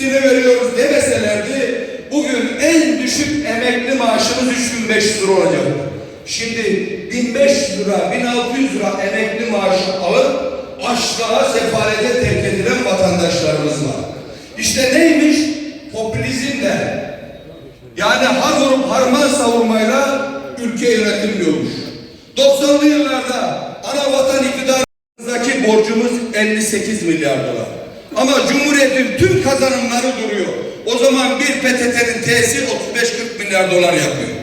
misliğini veriyoruz demeselerdi bugün en düşük emekli maaşımız 3500 lira olacak. Şimdi 1500 lira, 1600 lira emekli maaşı alıp açlığa, sefalete terk edilen vatandaşlarımız var. İşte neymiş? Popülizmle yani har vurup harman savurmayla ülke yönetilmiyormuş. 90'lı yıllarda ana vatan iktidarındaki borcumuz 58 milyar dolar. Ama Cumhuriyet'in tüm kazanımları duruyor. O zaman bir PTT'nin T'si 35-40 milyar dolar yapıyor.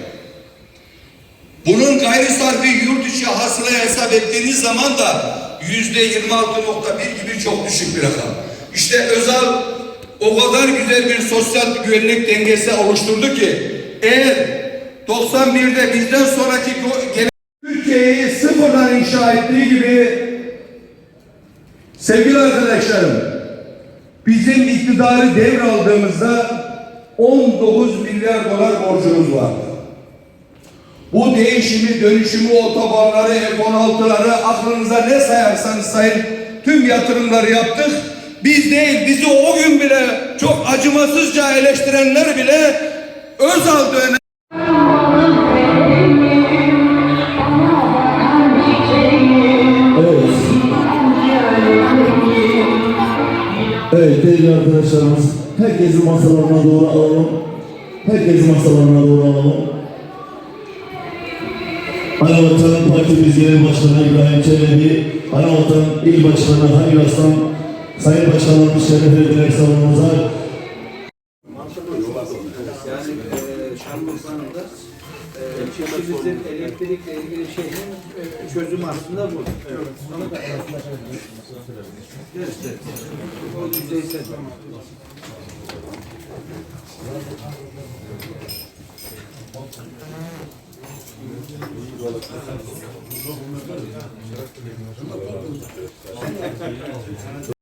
Bunun gayri sarfi yurt içi hasılaya hesap ettiğiniz zaman da yüzde 26.1 gibi çok düşük bir rakam. İşte Özal o kadar güzel bir sosyal güvenlik dengesi oluşturdu ki eğer 91'de bizden sonraki Türkiye'yi sıfırdan inşa ettiği gibi sevgili arkadaşlarım bizim iktidarı devraldığımızda 19 milyar dolar borcumuz vardı. Bu değişimi, dönüşümü, otobanları, F-16'ları aklınıza ne sayarsanız sayın tüm yatırımları yaptık. Biz değil, bizi o gün bile çok acımasızca eleştirenler bile Özal dönemi Evet değerli arkadaşlarımız herkesi masalarına doğru alalım. Herkesi masalarına doğru alalım. Anavatan Partimiz Genel Başkanı İbrahim Çelebi, Anavatan İl Başkanı Halil Aslan, Sayın Başkanlarımız şeref verdiler salonumuza. Yani e, Şanlıurfa'nın da e, çiftçimizin elektrikle ilgili şeyin e, çözümü aslında bu. Evet. Onu da Evet, evet. O yüzeysel.